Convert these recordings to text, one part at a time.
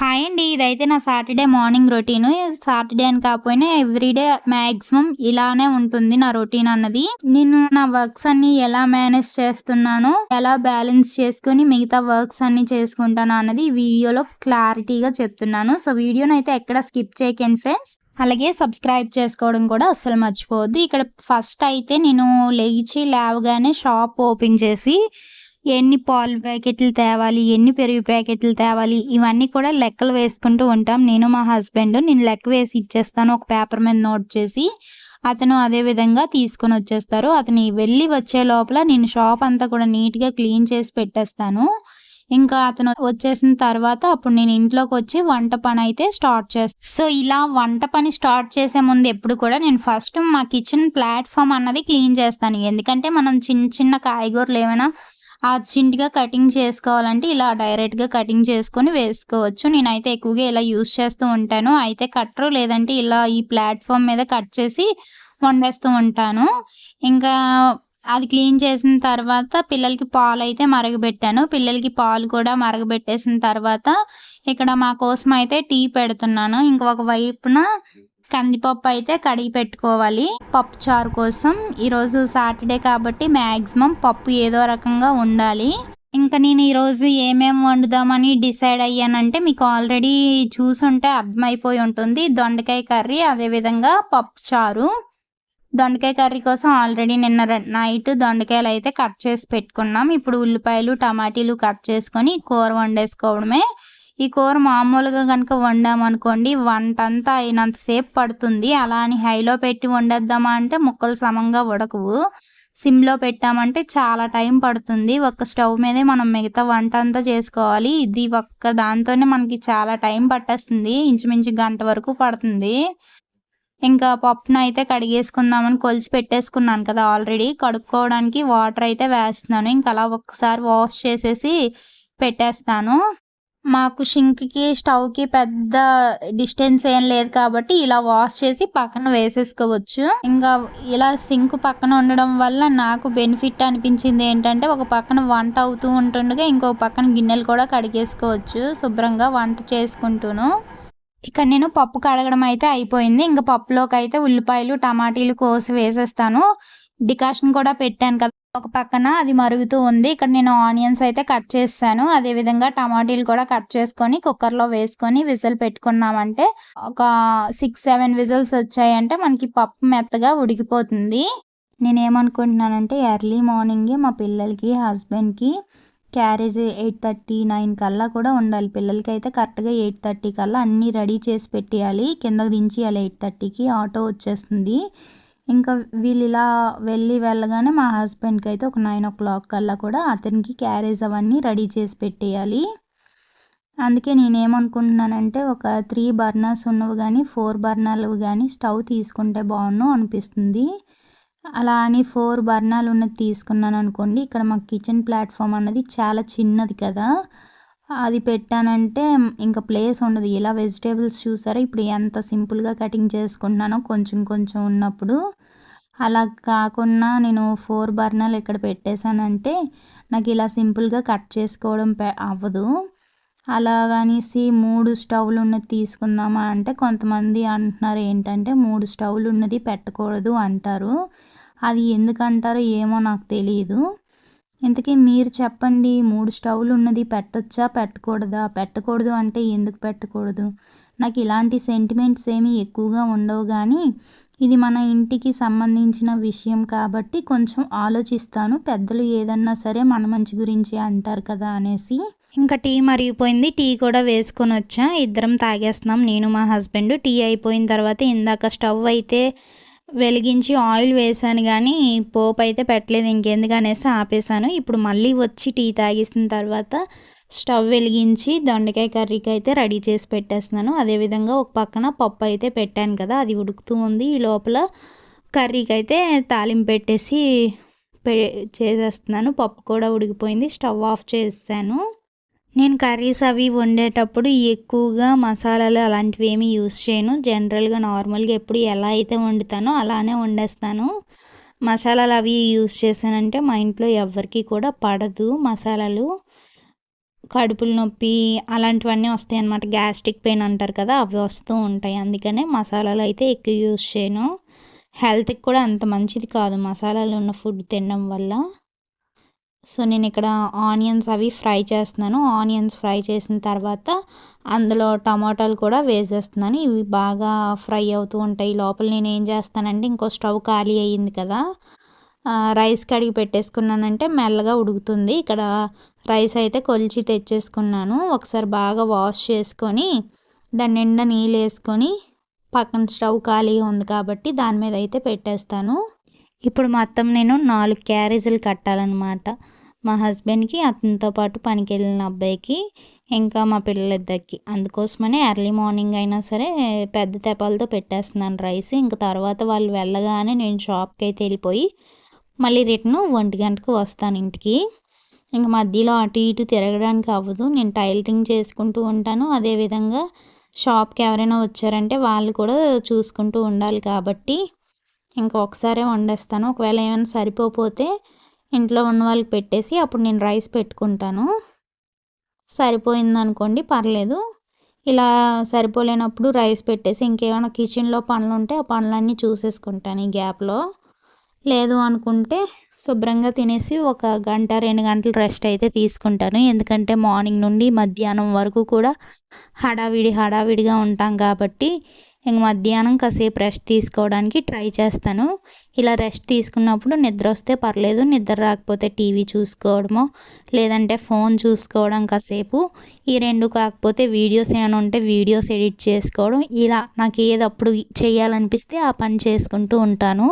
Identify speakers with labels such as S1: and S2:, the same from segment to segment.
S1: Hi అండి. ఇదైతే నా సాటర్డే మార్నింగ్ రొటీన్. సాటర్డే అని కాకపోయినా ఎవ్రీడే మ్యాక్సిమం ఇలానే ఉంటుంది నా రొటీన్ అన్నది. నేను నా వర్క్స్ అన్ని ఎలా మేనేజ్ చేస్తున్నానో ఎలా బ్యాలెన్స్ చేసుకుని మిగతా వర్క్స్ అన్ని చేసుకుంటాను అన్నది వీడియోలో క్లారిటీగా చెప్తున్నాను. సో వీడియోని అయితే ఎక్కడ స్కిప్ చేయకండి ఫ్రెండ్స్. అలాగే సబ్స్క్రైబ్ చేసుకోవడం కూడా అస్సలు మర్చిపోవద్దు. ఇక్కడ ఫస్ట్ అయితే నేను లేచి లేవగానే షాప్ ఓపెన్ చేసి ఎన్ని పాలు ప్యాకెట్లు తేవాలి ఎన్ని పెరుగు ప్యాకెట్లు తేవాలి ఇవన్నీ కూడా లెక్కలు వేసుకుంటూ ఉంటాం. నేను మా హస్బెండ్ నేను లెక్క వేసి ఇచ్చేస్తాను. ఒక పేపర్ మీద నోట్ చేసి అతను అదే విధంగా తీసుకొని వచ్చేస్తారు. అతని వెళ్ళి వచ్చే లోపల నేను షాప్ అంతా కూడా నీట్గా క్లీన్ చేసి పెట్టేస్తాను. ఇంకా అతను వచ్చేసిన తర్వాత అప్పుడు నేను ఇంట్లోకి వచ్చి వంట పని అయితే స్టార్ట్ చేస్తాను సో ఇలా వంట పని స్టార్ట్ చేసే ముందు ఎప్పుడు కూడా నేను ఫస్ట్ మా కిచెన్ ప్లాట్ఫామ్ అన్నది క్లీన్ చేస్తాను. ఎందుకంటే మనం చిన్న చిన్న కాయగూరలు ఏమైనా అర్జెంట్గా కటింగ్ చేసుకోవాలంటే ఇలా డైరెక్ట్గా కటింగ్ చేసుకొని వేసుకోవచ్చు. నేనైతే ఎక్కువగా ఇలా యూస్ చేస్తూ ఉంటాను. అయితే కట్టరు లేదంటే ఇలా ఈ ప్లాట్ఫామ్ మీద కట్ చేసి వండేస్తూ ఉంటాను. ఇంకా అది క్లీన్ చేసిన తర్వాత పిల్లలకి పాలు అయితే మరగబెట్టాను. పిల్లలకి పాలు కూడా మరగబెట్టేసిన తర్వాత ఇక్కడ మా కోసం అయితే టీ పెడుతున్నాను. ఇంకొక వైపున కందిపప్పు అయితే కడిగి పెట్టుకోవాలి. పప్పు చారు కోసం. ఈరోజు సాటర్డే కాబట్టి మ్యాక్సిమం పప్పు ఏదో రకంగా ఉండాలి. ఇంకా నేను ఈరోజు ఏమేమి వండుదామని డిసైడ్ అయ్యానంటే మీకు ఆల్రెడీ చూసుంటే అర్థమైపోయి ఉంటుంది. దొండకాయ కర్రీ అదేవిధంగా పప్పు చారు. దొండకాయ కర్రీ కోసం ఆల్రెడీ నిన్న నైట్ దొండకాయలు అయితే కట్ చేసి పెట్టుకున్నాం. ఇప్పుడు ఉల్లిపాయలు టమాటీలు కట్ చేసుకొని కూర వండేసుకోవడమే. ఈ కూర మామూలుగా కనుక వండామనుకోండి వంట అంతా అయినంతసేపు పడుతుంది. అలా అని హైలో పెట్టి వండేద్దామా అంటే ముక్కలు సమంగా ఉడకవు. సిమ్లో పెట్టామంటే చాలా టైం పడుతుంది. ఒక్క స్టవ్ మీదే మనం మిగతా వంట అంతా చేసుకోవాలి. ఇది ఒక్క దాంతోనే మనకి చాలా టైం పట్టేస్తుంది. ఇంచుమించు గంట వరకు పడుతుంది. ఇంకా పప్పును అయితే కడిగేసుకుందామని కొలిచి పెట్టేసుకున్నాను కదా ఆల్రెడీ. కడుక్కోవడానికి వాటర్ అయితే వేస్తున్నాను. ఇంకా అలా ఒక్కసారి వాష్ చేసేసి పెట్టేస్తాను. మాకు షింక్కి స్టవ్కి పెద్ద డిస్టెన్స్ ఏం లేదు కాబట్టి ఇలా వాష్ చేసి పక్కన వేసేసుకోవచ్చు. ఇంకా ఇలా సింక్ పక్కన ఉండడం వల్ల నాకు బెనిఫిట్ అనిపించింది ఏంటంటే ఒక పక్కన వంట అవుతూ ఉంటుండగా ఇంకో పక్కన గిన్నెలు కూడా కడిగేసుకోవచ్చు శుభ్రంగా వంట చేసుకుంటూను. ఇక్కడ నేను పప్పు కడగడం అయితే అయిపోయింది. ఇంకా పప్పులోకి అయితే ఉల్లిపాయలు టమాటీలు కోసి వేసేస్తాను. డికాషన్ కూడా పెట్టాను కదా. ఒక పక్కన అది మరుగుతూ ఉంది. ఇక్కడ నేను ఆనియన్స్ అయితే కట్ చేస్తాను. అదే విధంగా టమాటీలు కూడా కట్ చేసుకొని కుక్కర్లో వేసుకొని విజిల్ పెట్టుకున్నామంటే ఒక సిక్స్ సెవెన్ విజిల్స్ వచ్చాయంటే మనకి పప్పు మెత్తగా ఉడికిపోతుంది. నేనేమనుకుంటున్నానంటే ఎర్లీ మార్నింగే మా పిల్లలకి హస్బెండ్కి క్యారేజ్ ఎయిట్ థర్టీ నైన్ కల్లా కూడా ఉండాలి. పిల్లలకి అయితే కరెక్ట్గా ఎయిట్ థర్టీ కల్లా అన్నీ రెడీ చేసి పెట్టేయాలి. కిందకు దించేయాలి ఎయిట్ థర్టీకి. ఆటో వచ్చేస్తుంది. ఇంకా వీళ్ళు ఇలా వెళ్ళి వెళ్ళగానే మా హస్బెండ్కి అయితే ఒక నైన్ ఓ క్లాక్ కల్లా కూడా అతనికి క్యారేజ్ అవన్నీ రెడీ చేసి పెట్టేయాలి. అందుకే నేనేమనుకుంటున్నానంటే ఒక త్రీ బర్నర్స్ ఉన్నవి కానీ ఫోర్ బర్నర్లు కానీ స్టవ్ తీసుకుంటే బాగుండు అనిపిస్తుంది. అలా అని ఫోర్ బర్నాలు ఉన్నది తీసుకున్నాను అనుకోండి ఇక్కడ మా కిచెన్ ప్లాట్ఫామ్ అన్నది చాలా చిన్నది కదా. అది పెట్టానంటే ఇంకా ప్లేస్ ఉండదు. ఇలా వెజిటేబుల్స్ చూసారా ఇప్పుడు ఎంత సింపుల్గా కటింగ్ చేసుకుంటున్నానో కొంచెం కొంచెం ఉన్నప్పుడు. అలా కాకుండా నేను ఫోర్ బర్నర్లు ఇక్కడ పెట్టేశానంటే నాకు ఇలా సింపుల్గా కట్ చేసుకోవడం అవ్వదు. అలాగనేసి మూడు స్టవ్లు ఉన్నది తీసుకుందామా అంటే కొంతమంది అంటున్నారు ఏంటంటే మూడు స్టవ్లు ఉన్నది పెట్టకూడదు అంటారు. అది ఎందుకంటారో ఏమో నాకు తెలియదు ఇంతకీ మీరు చెప్పండి మూడు స్టవ్లు ఉన్నది పెట్టొచ్చా పెట్టకూడదా? పెట్టకూడదు అంటే ఎందుకు పెట్టకూడదు? నాకు ఇలాంటి సెంటిమెంట్స్ ఏమీ ఎక్కువగా ఉండవు కానీ ఇది మన ఇంటికి సంబంధించిన విషయం కాబట్టి కొంచెం ఆలోచిస్తాను. పెద్దలు ఏదన్నా సరే మన మంచి గురించి అంటారు కదా అనేసి. ఇంకా టీ మరిగిపోయింది. టీ కూడా వేసుకొని వచ్చా. ఇద్దరం తాగేస్తున్నాం. నేను మా హస్బెండ్ టీ అయిపోయిన తర్వాత ఇందాక స్టవ్ అయితే వెలిగించి ఆయిల్ వేసాను కానీ పోపు అయితే పెట్టలేదు ఇంకెందుకనేసి ఆపేసాను. ఇప్పుడు మళ్ళీ వచ్చి టీ తాగేసిన తర్వాత స్టవ్ వెలిగించి దొండకాయ కర్రీకి అయితే రెడీ చేసి పెట్టేస్తున్నాను. అదేవిధంగా ఒక పక్కన పప్పు అయితే పెట్టాను కదా అది ఉడుకుతూ ఉంది. ఈ లోపల కర్రీకి అయితే తాలింపు పెట్టేసి పె చేసేస్తున్నాను. పప్పు కూడా ఉడికిపోయింది. స్టవ్ ఆఫ్ చేస్తాను నేను కర్రీస్ అవి వండేటప్పుడు ఎక్కువగా మసాలాలు అలాంటివి ఏమీ యూస్ చేయను. జనరల్గా నార్మల్గా ఎప్పుడు ఎలా అయితే వండుతానో అలానే వండేస్తాను. మసాలాలు అవి యూస్ చేశానంటే మా ఇంట్లో ఎవరికి కూడా పడదు మసాలాలు. కడుపులు నొప్పి అలాంటివన్నీ వస్తాయి అన్నమాట గ్యాస్ట్రిక్ పెయిన్ అంటారు కదా అవి వస్తూ ఉంటాయి. అందుకనే మసాలాలు అయితే ఎక్కువ యూస్ చేయను. హెల్త్కి కూడా అంత మంచిది కాదు మసాలాలు ఉన్న ఫుడ్ తినడం వల్ల. సో నేను ఇక్కడ ఆనియన్స్ అవి ఫ్రై చేస్తున్నాను. ఆనియన్స్ ఫ్రై చేసిన తర్వాత అందులో టమాటాలు కూడా వేసేస్తున్నాను. ఇవి బాగా ఫ్రై అవుతూ ఉంటాయి. లోపల నేను ఏం చేస్తానంటే ఇంకో స్టవ్ ఖాళీ అయ్యింది కదా రైస్ కడిగి పెట్టేసుకున్నానంటే మెల్లగా ఉడుకుతుంది. ఇక్కడ రైస్ అయితే కొలిచి తెచ్చేసుకున్నాను. ఒకసారి బాగా వాష్ చేసుకొని దాని నిండా నీళ్ళు వేసుకొని పక్కన స్టవ్ ఖాళీగా ఉంది కాబట్టి దాని మీద అయితే పెట్టేస్తాను. ఇప్పుడు మొత్తం నేను నాలుగు క్యారేజీలు కట్టాలన్నమాట. మా హస్బెండ్కి అతనితో పాటు పనికి వెళ్ళిన అబ్బాయికి ఇంకా మా పిల్లలిద్దరికి. అందుకోసమనే ఎర్లీ మార్నింగ్ అయినా సరే పెద్ద తెపాలతో పెట్టేస్తున్నాను రైస్. ఇంకా తర్వాత వాళ్ళు వెళ్ళగానే నేను షాప్కి అయితే వెళ్ళిపోయి మళ్ళీ రిటర్న్ ఒంటి గంటకు వస్తాను ఇంటికి. ఇంక మధ్యలో అటు ఇటు తిరగడానికి అవ్వదు. నేను టైలరింగ్ చేసుకుంటూ ఉంటాను. అదేవిధంగా షాప్కి ఎవరైనా వచ్చారంటే వాళ్ళు కూడా చూసుకుంటూ ఉండాలి కాబట్టి ఇంకొకసారే వండేస్తాను. ఒకవేళ ఏమైనా సరిపోతే ఇంట్లో ఉన్న వాళ్ళకి పెట్టేసి అప్పుడు నేను రైస్ పెట్టుకుంటాను. సరిపోయిందనుకోండి పర్లేదు. ఇలా సరిపోలేనప్పుడు రైస్ పెట్టేసి ఇంకేమైనా కిచెన్లో పనులు ఉంటే ఆ పనులన్నీ చూసేసుకుంటాను ఈ గ్యాప్లో. లేదు అనుకుంటే శుభ్రంగా తినేసి ఒక గంట రెండు గంటలు రెస్ట్ అయితే తీసుకుంటాను. ఎందుకంటే మార్నింగ్ నుండి మధ్యాహ్నం వరకు కూడా హడావిడి హడావిడిగా ఉంటాం కాబట్టి ఇంక మధ్యాహ్నం కాసేపు రెస్ట్ తీసుకోవడానికి ట్రై చేస్తాను. ఇలా రెస్ట్ తీసుకున్నప్పుడు నిద్ర వస్తే పర్లేదు నిద్ర రాకపోతే టీవీ చూసుకోవడమో లేదంటే ఫోన్ చూసుకోవడం కాసేపు. ఈ రెండు కాకపోతే వీడియోస్ ఏమైనా ఉంటే వీడియోస్ ఎడిట్ చేసుకోవడం. ఇలా నాకు ఏదప్పుడు చేయాలనిపిస్తే ఆ పని చేసుకుంటూ ఉంటాను.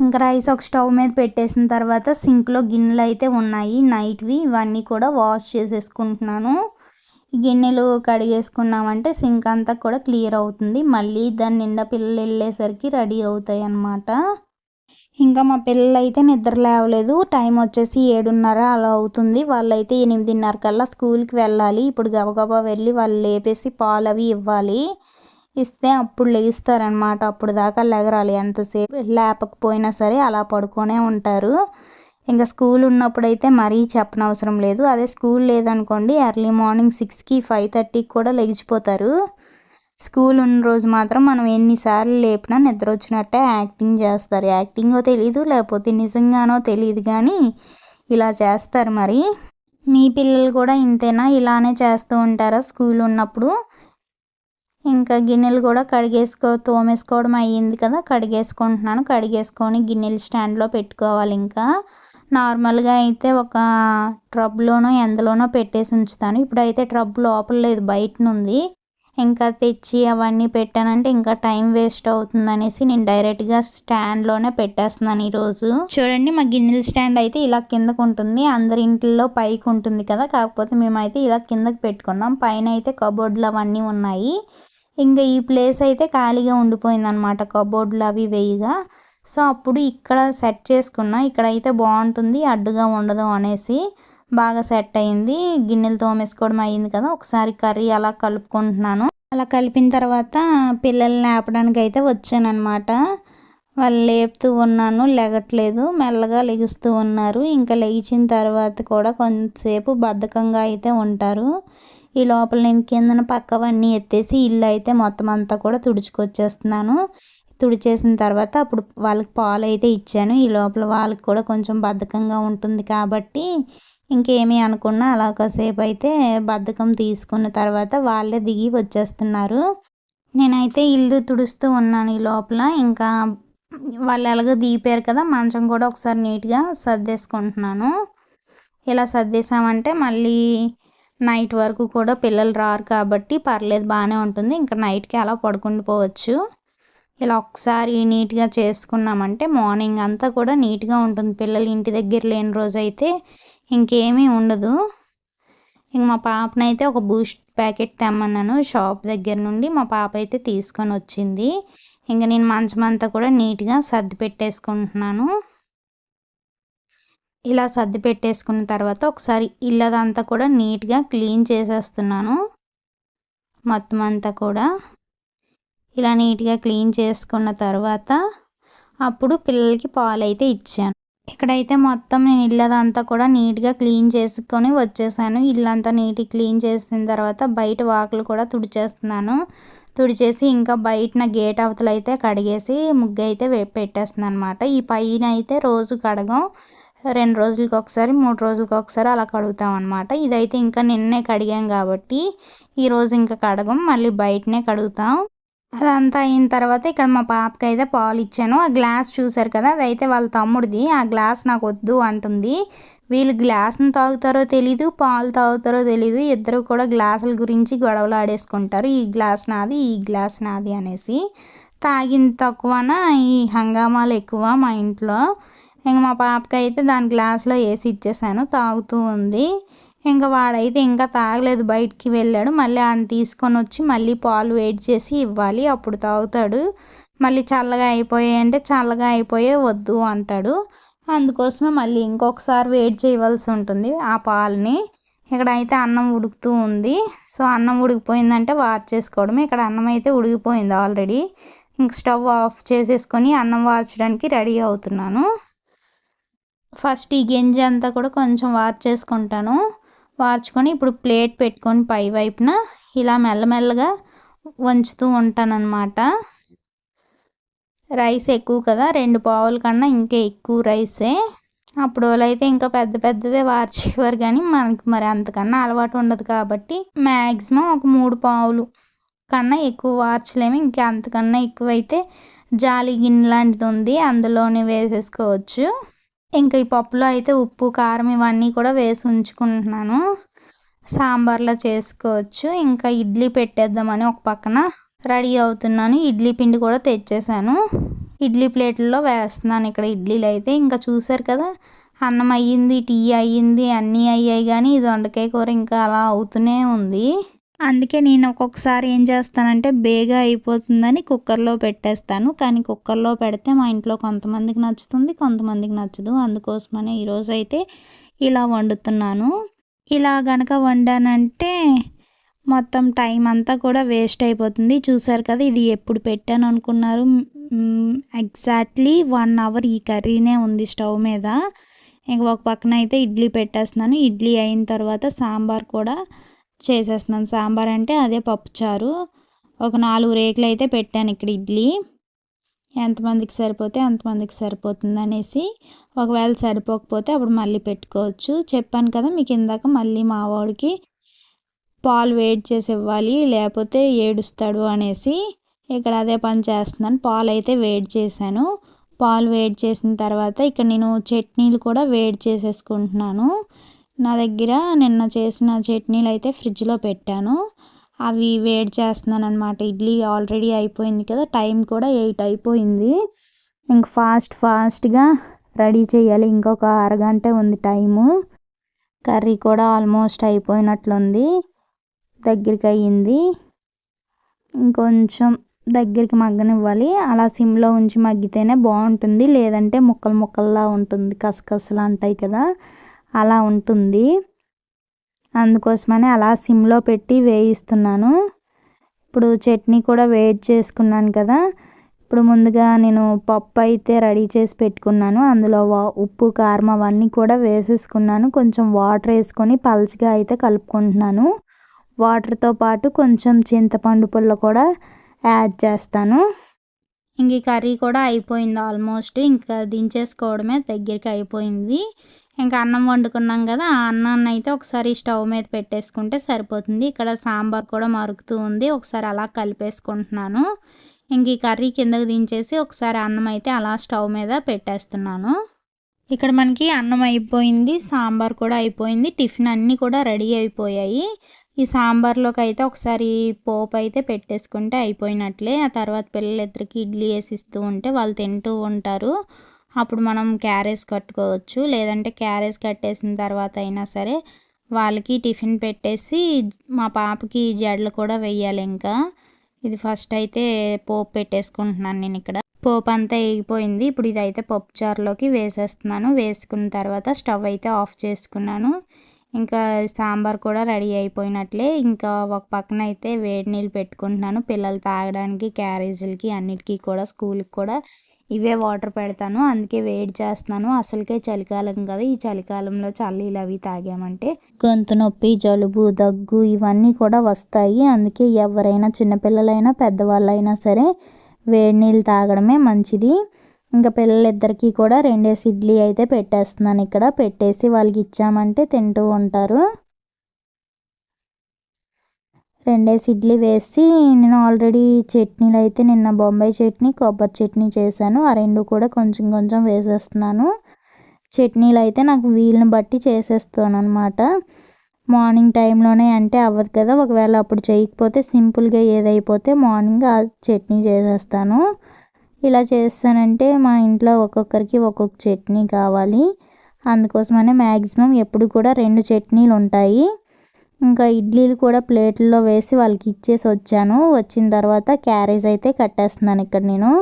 S1: ఇంకా రైస్ ఒక స్టవ్ మీద పెట్టేసిన తర్వాత సింక్లో గిన్నెలు అయితే ఉన్నాయి. నైట్వి ఇవన్నీ కూడా వాష్ చేసేసుకుంటున్నాను. గిన్నెలు కడిగేసుకున్నామంటే సింక్ అంతా కూడా క్లియర్ అవుతుంది. మళ్ళీ దాని నిండా పిల్లలు వెళ్ళేసరికి రెడీ అవుతాయి అన్నమాట. ఇంకా మా పిల్లలు అయితే నిద్ర లేవలేదు. టైం వచ్చేసి ఏడున్నర అలా అవుతుంది. వాళ్ళైతే ఎనిమిదిన్నర కల్లా స్కూల్కి వెళ్ళాలి. ఇప్పుడు గబగబా వెళ్ళి వాళ్ళు లేపేసి పాలు అవి ఇవ్వాలి. ఇస్తే అప్పుడు లేస్తారనమాట అప్పుడు దాకా లెగరాలి. ఎంతసేపు లేపకపోయినా సరే అలా పడుకొనే ఉంటారు. ఇంకా స్కూల్ ఉన్నప్పుడైతే మరీ చెప్పనవసరం లేదు. అదే స్కూల్ లేదనుకోండి ఎర్లీ మార్నింగ్ సిక్స్కి ఫైవ్ థర్టీకి కూడా లెగిచిపోతారు స్కూల్ ఉన్న రోజు మాత్రం మనం ఎన్నిసార్లు లేపినా నిద్ర వచ్చినట్టే యాక్టింగ్ చేస్తారు. యాక్టింగో తెలియదు లేకపోతే నిజంగానో తెలియదు కానీ ఇలా చేస్తారు మరి. మీ పిల్లలు కూడా ఇంతేనా? ఇలానే చేస్తూ ఉంటారా స్కూల్ ఉన్నప్పుడు? ఇంకా గిన్నెలు కూడా కడిగేసుకో తోమేసుకోవడం అయ్యింది కదా కడిగేసుకుంటున్నాను. కడిగేసుకొని గిన్నెలు స్టాండ్లో పెట్టుకోవాలి ఇంకా. నార్మల్గా అయితే ఒక ట్రబ్లోనో ఎందులోనో పెట్టేసి ఉంచుతాను. ఇప్పుడైతే ట్రబ్ లోపల లేదు బయట ఇంకా తెచ్చి అవన్నీ పెట్టానంటే ఇంకా టైం వేస్ట్ అవుతుంది అనేసి నేను డైరెక్ట్గా స్టాండ్లోనే పెట్టేస్తున్నాను ఈరోజు. చూడండి మా గిన్నెల స్టాండ్ అయితే ఇలా కిందకు ఉంటుంది అందరి ఇంట్లో పైకి ఉంటుంది కదా కాకపోతే మేమైతే ఇలా కిందకి పెట్టుకున్నాం. పైన అయితే కబోర్డ్లు అవన్నీ ఉన్నాయి. ఇంకా ఈ ప్లేస్ అయితే ఖాళీగా ఉండిపోయింది అనమాట కబోర్డ్లు అవి వేయగా. సో అప్పుడు ఇక్కడ సెట్ చేసుకున్నా. ఇక్కడ అయితే బాగుంటుంది అడ్డుగా ఉండదు అనేసి బాగా సెట్ అయింది. గిన్నెలు తోమేసుకోవడం అయింది కదా ఒకసారి కర్రీ అలా కలుపుకుంటున్నాను. అలా కలిపిన తర్వాత పిల్లల్ని లేపడానికి అయితే వచ్చానమాట వాళ్ళు లేపుతూ ఉన్నాను లెగట్లేదు. మెల్లగా లెగుస్తూ ఉన్నారు. ఇంకా లెగిచిన తర్వాత కూడా కొంతసేపు బద్ధకంగా అయితే ఉంటారు. ఈ లోపల నేను కిందన పక్కవన్నీ ఎత్తేసి ఇల్లు అయితే మొత్తం అంతా కూడా తుడుచుకొచ్చేస్తున్నాను. తుడిచేసిన తర్వాత అప్పుడు వాళ్ళకి పాలు అయితే ఇచ్చాను. ఈ లోపల వాళ్ళకి కూడా కొంచెం బద్ధకంగా ఉంటుంది కాబట్టి ఇంకేమీ అనుకున్నా అలా కాసేపు అయితే బద్ధకం తీసుకున్న తర్వాత వాళ్ళే దిగి వచ్చేస్తున్నారు. నేనైతే ఇల్లు తుడుస్తూ ఉన్నాను ఈ లోపల. ఇంకా వాళ్ళు ఎలాగో దీపారు కదా మంచం కూడా ఒకసారి నీట్గా సర్దేసుకుంటున్నాను. ఇలా సర్దేశామంటే మళ్ళీ నైట్ వరకు కూడా పిల్లలు రారు కాబట్టి పర్లేదు బాగానే ఉంటుంది. ఇంకా నైట్కి అలా పడుకుండిపోవచ్చు. పోవచ్చు ఇలా ఒకసారి నీట్గా చేసుకున్నామంటే మార్నింగ్ అంతా కూడా నీట్గా ఉంటుంది. పిల్లలు ఇంటి దగ్గర లేని రోజు అయితే ఇంకేమీ ఉండదు. ఇంక మా పాపనైతే ఒక బూస్ట్ ప్యాకెట్ తెమ్మన్నాను షాప్ దగ్గర నుండి. మా పాప అయితే తీసుకొని వచ్చింది. ఇంక నేను మంచం అంతా కూడా నీట్గా సర్ది పెట్టేసుకుంటున్నాను. ఇలా సర్ది పెట్టేసుకున్న తర్వాత ఒకసారి ఇల్లదంతా కూడా నీట్గా క్లీన్ చేసేస్తున్నాను. మొత్తం అంతా కూడా. ఇలా నీట్గా క్లీన్ చేసుకున్న తర్వాత అప్పుడు పిల్లలకి పాలు అయితే ఇచ్చాను. ఇక్కడైతే మొత్తం నేను ఇల్లదంతా కూడా నీట్గా క్లీన్ చేసుకొని వచ్చేసాను. ఇల్లంతా నీట్గా క్లీన్ చేసిన తర్వాత బయట వాకులు కూడా తుడిచేస్తున్నాను. తుడిచేసి ఇంకా బయటన గేట్ అవతలైతే అయితే కడిగేసి ముగ్గు అయితే పెట్టేస్తున్నాను అనమాట ఈ పైన అయితే రోజు కడగం. రెండు రోజులకి ఒకసారి మూడు రోజులకి ఒకసారి అలా కడుగుతాం అనమాట ఇదైతే ఇంకా నిన్నే కడిగాం కాబట్టి ఈరోజు ఇంకా కడగం. మళ్ళీ బయటనే కడుగుతాం. అదంతా అయిన తర్వాత ఇక్కడ మా పాపకి అయితే పాలు ఇచ్చాను. ఆ గ్లాస్ చూసారు కదా అదైతే వాళ్ళ తమ్ముడిది. ఆ గ్లాస్ నాకు వద్దు అంటుంది. వీళ్ళు గ్లాస్ని తాగుతారో తెలీదు పాలు తాగుతారో తెలీదు. ఇద్దరు కూడా గ్లాసుల గురించి గొడవలు ఆడేసుకుంటారు. ఈ గ్లాస్ నాది ఈ గ్లాస్ నాది అనేసి. తాగిన తక్కువన? ఈ హంగామాలు ఎక్కువ మా ఇంట్లో. ఇంక మా పాపకి అయితే దాని గ్లాస్లో వేసి ఇచ్చేసాను. తాగుతూ ఉంది. ఇంకా వాడైతే ఇంకా తాగలేదు బయటికి వెళ్ళాడు. మళ్ళీ ఆయన తీసుకొని వచ్చి మళ్ళీ పాలు వెయిట్ చేసి ఇవ్వాలి. అప్పుడు తాగుతాడు. మళ్ళీ చల్లగా అయిపోయాయి అంటే చల్లగా అయిపోయే వద్దు అంటాడు. అందుకోసమే మళ్ళీ ఇంకొకసారి వేడి చేయవలసి ఉంటుంది ఆ పాలని. ఇక్కడ అయితే అన్నం ఉడుకుతూ ఉంది. సో అన్నం ఉడికిపోయిందంటే వాచ్ చేసుకోవడం ఇక్కడ అన్నం అయితే ఉడికిపోయింది ఆల్రెడీ. ఇంక స్టవ్ ఆఫ్ చేసేసుకొని అన్నం వార్చడానికి రెడీ అవుతున్నాను. ఫస్ట్ ఈ గింజ అంతా కూడా కొంచెం వాచ్ చేసుకుంటాను. వార్చుకొని ఇప్పుడు ప్లేట్ పెట్టుకొని పై వైపున ఇలా మెల్లమెల్లగా వంచుతూ ఉంటానన్నమాట. రైస్ ఎక్కువ కదా రెండు పావుల కన్నా ఇంకా ఎక్కువ రైసే. అప్పుడు అయితే ఇంకా పెద్ద పెద్దవే వార్చేవారు కానీ మనకి మరి అంతకన్నా అలవాటు ఉండదు కాబట్టి మ్యాక్సిమం ఒక మూడు పావులు కన్నా ఎక్కువ వార్చలేము. ఇంకా అంతకన్నా ఎక్కువైతే జాలి గిన్నె లాంటిది ఉంది అందులోనే వేసేసుకోవచ్చు. ఇంకా ఈ పప్పులో అయితే ఉప్పు కారం ఇవన్నీ కూడా వేసి ఉంచుకుంటున్నాను. సాంబార్లో చేసుకోవచ్చు. ఇంకా ఇడ్లీ పెట్టేద్దామని ఒక పక్కన రెడీ అవుతున్నాను. ఇడ్లీ పిండి కూడా తెచ్చేసాను. ఇడ్లీ ప్లేట్లో వేస్తున్నాను ఇక్కడ ఇడ్లీలు అయితే. ఇంకా చూసారు కదా అన్నం అయ్యింది టీ అయ్యింది అన్నీ అయ్యాయి కానీ ఇది వండకాయ కూర ఇంకా అలా అవుతూనే ఉంది. అందుకే నేను ఒక్కొక్కసారి ఏం చేస్తానంటే బేగా అయిపోతుందని కుక్కర్లో పెట్టేస్తాను. కానీ కుక్కర్లో పెడితే మా ఇంట్లో కొంతమందికి నచ్చుతుంది కొంతమందికి నచ్చదు. అందుకోసమనే ఈరోజు అయితే ఇలా వండుతున్నాను. ఇలా గనక వండానంటే మొత్తం టైం అంతా కూడా వేస్ట్ అయిపోతుంది. చూసారు కదా ఇది ఎప్పుడు పెట్టాను అనుకున్నారు. ఎగ్జాక్ట్లీ వన్ అవర్ ఈ కర్రీనే ఉంది స్టవ్ మీద. ఇంక ఒక పక్కన అయితే ఇడ్లీ పెట్టేస్తున్నాను. ఇడ్లీ అయిన తర్వాత సాంబార్ కూడా చేసేస్తున్నాను. సాంబార్ అంటే అదే పప్పుచారు. ఒక నాలుగు రేకులు అయితే పెట్టాను ఇక్కడ ఇడ్లీ. ఎంతమందికి సరిపోతే అంతమందికి సరిపోతుంది అనేసి ఒకవేళ సరిపోకపోతే అప్పుడు మళ్ళీ పెట్టుకోవచ్చు. చెప్పాను కదా మీకు ఇందాక మళ్ళీ మా వాడికి పాలు వేడి చేసి ఇవ్వాలి లేకపోతే ఏడుస్తాడు అనేసి ఇక్కడ అదే పని చేస్తున్నాను. పాలు అయితే వేడి చేశాను. పాలు వేడి చేసిన తర్వాత ఇక్కడ నేను చట్నీలు కూడా వేడి చేసేసుకుంటున్నాను. నా దగ్గర నిన్న చేసిన చట్నీలు అయితే ఫ్రిడ్జ్లో పెట్టాను. అవి వేడి చేస్తున్నాను అనమాట ఇడ్లీ ఆల్రెడీ అయిపోయింది కదా టైం కూడా ఎయిట్ అయిపోయింది. ఇంక ఫాస్ట్ ఫాస్ట్గా రెడీ చేయాలి. ఇంకొక అరగంట ఉంది టైము. కర్రీ కూడా ఆల్మోస్ట్ అయిపోయినట్లుంది. దగ్గరికి అయ్యింది. ఇంకొంచెం దగ్గరికి మగ్గనివ్వాలి. అలా సిమ్లో ఉంచి మగ్గితేనే బాగుంటుంది. లేదంటే ముక్కలు ముక్కల్లా ఉంటుంది. కసకసలు అంటాయి కదా. అలా ఉంటుంది. అందుకోసమని అలా సిమ్లో పెట్టి వేయిస్తున్నాను. ఇప్పుడు చట్నీ కూడా వేడి చేసుకున్నాను కదా. ఇప్పుడు ముందుగా నేను పప్పు అయితే రెడీ చేసి పెట్టుకున్నాను. అందులో ఉప్పు కారం అవన్నీ కూడా వేసేసుకున్నాను. కొంచెం వాటర్ వేసుకొని పల్చగా అయితే కలుపుకుంటున్నాను. వాటర్తో పాటు కొంచెం చింతపండు పుల్ల కూడా యాడ్ చేస్తాను. ఇంక ఈ కర్రీ కూడా అయిపోయింది ఆల్మోస్ట్. ఇంకా దించేసుకోవడమే దగ్గరికి అయిపోయింది. ఇంకా అన్నం వండుకున్నాం కదా ఆ అన్నాన్ని అయితే ఒకసారి స్టవ్ మీద పెట్టేసుకుంటే సరిపోతుంది. ఇక్కడ సాంబార్ కూడా మరుగుతూ ఉంది. ఒకసారి అలా కలిపేసుకుంటున్నాను. ఇంక ఈ కర్రీ కిందకి దించేసి ఒకసారి అన్నం అయితే అలా స్టవ్ మీద పెట్టేస్తున్నాను. ఇక్కడ మనకి అన్నం అయిపోయింది సాంబార్ కూడా అయిపోయింది టిఫిన్ అన్నీ కూడా రెడీ అయిపోయాయి. ఈ సాంబార్లోకి అయితే ఒకసారి పోపు అయితే పెట్టేసుకుంటే అయిపోయినట్లే. ఆ తర్వాత పిల్లలిద్దరికి ఇడ్లీ వేసిస్తూ ఉంటే వాళ్ళు తింటూ ఉంటారు. అప్పుడు మనం క్యారేజ్ కట్టుకోవచ్చు. లేదంటే క్యారేజ్ కట్టేసిన తర్వాత అయినా సరే వాళ్ళకి టిఫిన్ పెట్టేసి మా పాపకి జడలు కూడా వెయ్యాలి ఇంకా. ఇది ఫస్ట్ అయితే పోపు పెట్టేసుకుంటున్నాను నేను ఇక్కడ. పోపు అంతా వేగిపోయింది. ఇప్పుడు ఇది అయితే పప్పు చారులోకి వేసేస్తున్నాను. వేసుకున్న తర్వాత స్టవ్ అయితే ఆఫ్ చేసుకున్నాను. ఇంకా సాంబార్ కూడా రెడీ అయిపోయినట్లే. ఇంకా ఒక పక్కన అయితే వేడి నీళ్ళు పెట్టుకుంటున్నాను. పిల్లలు తాగడానికి క్యారేజీలకి అన్నిటికీ కూడా స్కూల్కి కూడా ఇవే వాటర్ పెడతాను. అందుకే వేడి చేస్తున్నాను. అసలుకే చలికాలం కదా. ఈ చలికాలంలో చల్లీలు అవి తాగామంటే గొంతు నొప్పి జలుబు దగ్గు ఇవన్నీ కూడా వస్తాయి. అందుకే ఎవరైనా చిన్నపిల్లలైనా పెద్దవాళ్ళైనా సరే వేడి నీళ్ళు తాగడమే మంచిది. ఇంకా పిల్లలిద్దరికీ కూడా రెండేసి ఇడ్లీ అయితే పెట్టేస్తున్నాను ఇక్కడ. పెట్టేసి వాళ్ళకి ఇచ్చామంటే తింటూ ఉంటారు. రెండేసి ఇడ్లీ వేసి నేను ఆల్రెడీ చట్నీలు అయితే నిన్న బొంబాయి చట్నీ కొబ్బరి చట్నీ చేశాను. ఆ రెండు కూడా కొంచెం కొంచెం వేసేస్తున్నాను. చట్నీలు అయితే నాకు వీలుని బట్టి చేసేస్తాను అనమాట మార్నింగ్ టైంలోనే అంటే అవ్వదు కదా ఒకవేళ అప్పుడు చేయకపోతే సింపుల్గా ఏదైపోతే మార్నింగ్ ఆ చట్నీ చేసేస్తాను. ఇలా చేస్తానంటే మా ఇంట్లో ఒక్కొక్కరికి ఒక్కొక్క చట్నీ కావాలి. అందుకోసమనే మ్యాక్సిమం ఎప్పుడు కూడా రెండు చట్నీలు ఉంటాయి ఇంకా ఇడ్లీలు కూడా ప్లేట్లో వేసి వాళ్ళకి ఇచ్చేసి వచ్చాను. వచ్చిన తర్వాత క్యారేజ్ అయితే కట్టేస్తున్నాను ఇక్కడ నేను.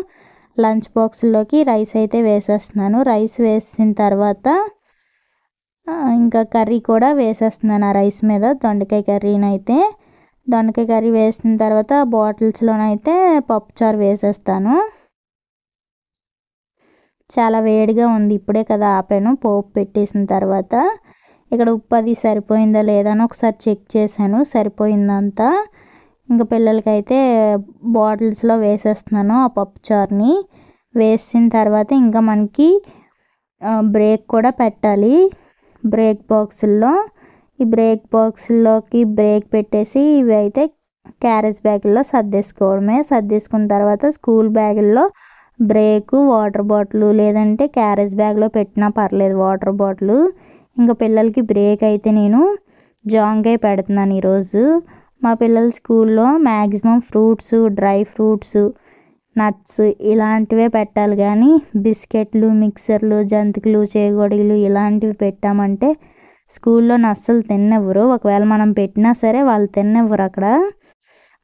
S1: లంచ్ బాక్స్లోకి రైస్ అయితే వేసేస్తున్నాను. రైస్ వేసిన తర్వాత ఇంకా కర్రీ కూడా వేసేస్తున్నాను ఆ రైస్ మీద దొండకాయ కర్రీనైతే. దొండకాయ కర్రీ వేసిన తర్వాత బాటిల్స్లోనైతే పప్పుచారు వేసేస్తాను. చాలా వేడిగా ఉంది ఇప్పుడే కదా ఆపాను. పోపు పెట్టేసిన తర్వాత ఇక్కడ ఉప్పు అది సరిపోయిందా లేదా అని ఒకసారి చెక్ చేశాను. సరిపోయిందంతా. ఇంకా పిల్లలకైతే బాటిల్స్లో వేసేస్తున్నాను ఆ పప్పుచారుని వేసిన తర్వాత ఇంకా మనకి బ్రేక్ కూడా పెట్టాలి. బ్రేక్ బాక్సుల్లో. ఈ బ్రేక్ బాక్సుల్లోకి బ్రేక్ పెట్టేసి ఇవి అయితే క్యారేజ్ బ్యాగుల్లో సర్దేసుకోవడమే. సర్దేసుకున్న తర్వాత స్కూల్ బ్యాగుల్లో బ్రేకు వాటర్ బాటిల్ లేదంటే క్యారేజ్ బ్యాగ్లో పెట్టినా పర్లేదు వాటర్ బాటిల్. ఇంకా పిల్లలకి బ్రేక్ అయితే నేను జాంకాయ పెడుతున్నాను ఈరోజు. మా పిల్లల స్కూల్లో maximum fruits dry fruits nuts ఇలాంటివే పెట్టాలి కానీ బిస్కెట్లు మిక్సర్లు జంతికలు చేగొడుగులు ఇలాంటివి పెట్టామంటే స్కూల్లో నస్సలు తిన్నెవ్వరు. ఒకవేళ మనం పెట్టినా సరే వాళ్ళు తిన్నెవ్వరు అక్కడ.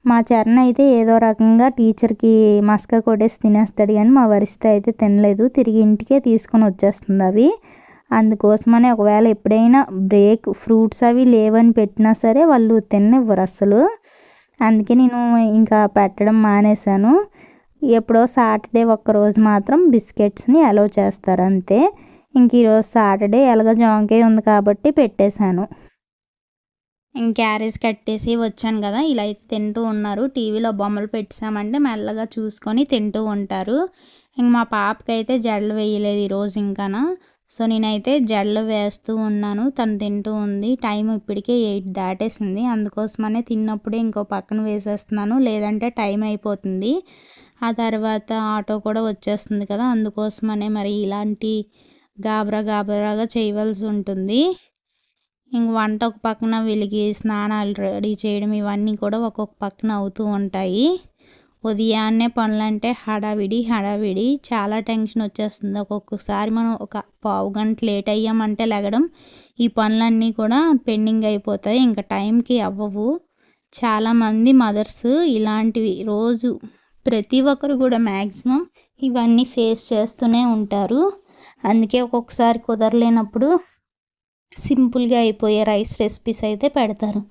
S1: మా చరణ్ అయితే ఏదో రకంగా టీచర్కి మస్క కొట్టేసి తినేస్తాడు కానీ మా వరిస్తే అయితే తినలేదు. తిరిగి ఇంటికే తీసుకొని వచ్చేస్తుంది అవి. అందుకోసమని ఒకవేళ ఎప్పుడైనా బ్రేక్ ఫ్రూట్స్ అవి లేవని పెట్టినా సరే వాళ్ళు తిననివ్వరు అసలు అందుకే నేను ఇంకా పెట్టడం మానేశాను. ఎప్పుడో సాటర్డే ఒక్కరోజు మాత్రం బిస్కెట్స్ని అలో చేస్తారు అంతే. ఇంక ఈరోజు సాటర్డే ఎలాగ జాంకాయ ఉంది కాబట్టి పెట్టేశాను. ఇంక క్యారేజ్ కట్టేసి వచ్చాను కదా ఇలా అయితే తింటూ ఉన్నారు. టీవీలో బొమ్మలు పెట్టామంటే మెల్లగా చూసుకొని తింటూ ఉంటారు. ఇంక మా పాపకి అయితే జడలు వేయలేదు ఈరోజు ఇంకానా. సో నేనైతే జడలు వేస్తూ ఉన్నాను. తను తింటూ ఉంది. టైం ఇప్పటికే ఎయిట్ దాటేసింది. అందుకోసమనే తిన్నప్పుడే ఇంకో పక్కన వేసేస్తున్నాను. లేదంటే టైం అయిపోతుంది. ఆ తర్వాత ఆటో కూడా వచ్చేస్తుంది కదా. అందుకోసమనే మరి ఇలాంటి గాబరా గాబరాగా చేయవలసి ఉంటుంది. ఇంక వంట ఒక పక్కన వెలిగి స్నానాలు రెడీ చేయడం ఇవన్నీ కూడా ఒక్కొక్క పక్కన అవుతూ ఉంటాయి. ఉదయాన్నే పనులంటే హడావిడి హడావిడి. చాలా టెన్షన్ వచ్చేస్తుంది. ఒక్కొక్కసారి మనం ఒక పావు గంట లేట్ అయ్యామంటే లెగడం. ఈ పనులన్నీ కూడా పెండింగ్ అయిపోతాయి. ఇంకా టైంకి అవ్వవు. చాలామంది మదర్స్ ఇలాంటివి రోజు ప్రతి ఒక్కరు కూడా మ్యాక్సిమం ఇవన్నీ ఫేస్ చేస్తూనే ఉంటారు. అందుకే ఒక్కొక్కసారి కుదరలేనప్పుడు సింపుల్గా అయిపోయే రైస్ రెసిపీస్ అయితే పెడతారు.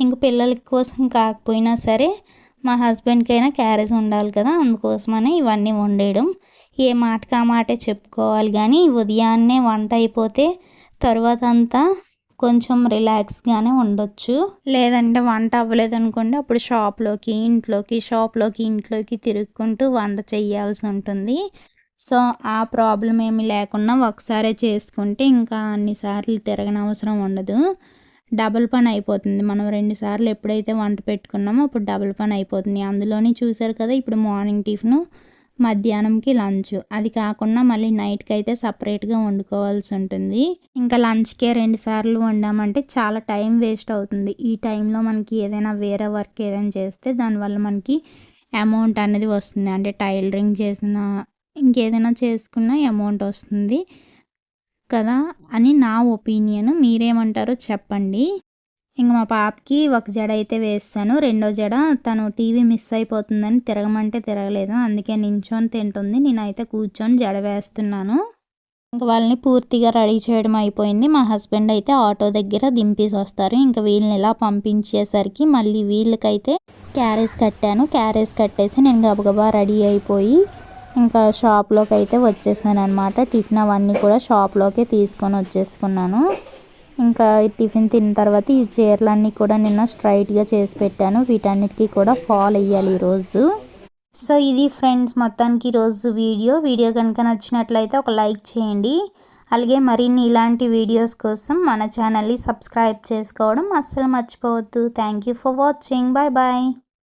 S1: ఇంక పిల్లల కోసం కాకపోయినా సరే మా హస్బెండ్కైనా క్యారేజ్ ఉండాలి కదా అందుకోసమనే ఇవన్నీ వండేయడం. ఏ మాటకి ఆ మాటే చెప్పుకోవాలి కానీ ఉదయాన్నే వంట అయిపోతే తర్వాత అంతా కొంచెం రిలాక్స్గానే ఉండొచ్చు. లేదంటే వంట అవ్వలేదు అనుకోండి అప్పుడు షాప్లోకి ఇంట్లోకి షాప్లోకి ఇంట్లోకి తిరుగుకుంటూ వంట చేయాల్సి ఉంటుంది. సో ఆ ప్రాబ్లం ఏమి లేకుండా ఒకసారే చేసుకుంటే ఇంకా అన్నిసార్లు తిరగనవసరం ఉండదు. డబుల్ పని అయిపోతుంది. మనం రెండు సార్లు ఎప్పుడైతే వంట పెట్టుకున్నామో అప్పుడు డబుల్ పని అయిపోతుంది. అందులోని చూసారు కదా ఇప్పుడు మార్నింగ్ టిఫిన్ మధ్యాహ్నంకి లంచ్. అది కాకుండా మళ్ళీ నైట్కి అయితే సపరేట్గా వండుకోవాల్సి ఉంటుంది. ఇంకా లంచ్కే రెండు సార్లు వండామంటే చాలా టైం వేస్ట్ అవుతుంది. ఈ టైంలో మనకి ఏదైనా వేరే వర్క్ ఏదైనా చేస్తే దానివల్ల మనకి అమౌంట్ అనేది వస్తుంది. అంటే టైలరింగ్ చేసిన ఇంకేదైనా చేసుకున్న అమౌంట్ వస్తుంది. కదా అని నా ఒపీనియన్ మీరేమంటారో చెప్పండి. ఇంక మా పాపకి ఒక జడ అయితే వేస్తాను. రెండో జడ తను టీవీ మిస్ అయిపోతుందని తిరగమంటే తిరగలేదు. అందుకే నించొని తింటుంది. నేనైతే కూర్చొని జడ వేస్తున్నాను. ఇంక వాళ్ళని పూర్తిగా రెడీ చేయడం అయిపోయింది. మా హస్బెండ్ అయితే ఆటో దగ్గర దింపేసి వస్తారు. ఇంకా వీళ్ళని ఇలా పంపించేసరికి మళ్ళీ వీళ్ళకైతే క్యారేజ్ కట్టాను. క్యారేజ్ కట్టేసి నేను గబగబా రెడీ అయిపోయి ఇంకా షాప్లోకి అయితే వచ్చేసాను అనమాట టిఫిన్ అవన్నీ కూడా షాప్లోకి తీసుకొని వచ్చేసుకున్నాను. ఇంకా టిఫిన్ తిన్న తర్వాత ఈ చీరలన్నీ కూడా నిన్న స్ట్రైట్గా చేసి పెట్టాను. వీటన్నిటికీ కూడా ఫాల్ అయ్యాలి ఈరోజు. సో ఇది ఫ్రెండ్స్ మొత్తానికి ఈరోజు వీడియో. వీడియో కనుక నచ్చినట్లయితే ఒక లైక్ చేయండి. అలాగే మరిన్ని ఇలాంటి వీడియోస్ కోసం మన ఛానల్ని సబ్స్క్రైబ్ చేసుకోవడం అస్సలు మర్చిపోవద్దు. Thank you for watching. Bye bye.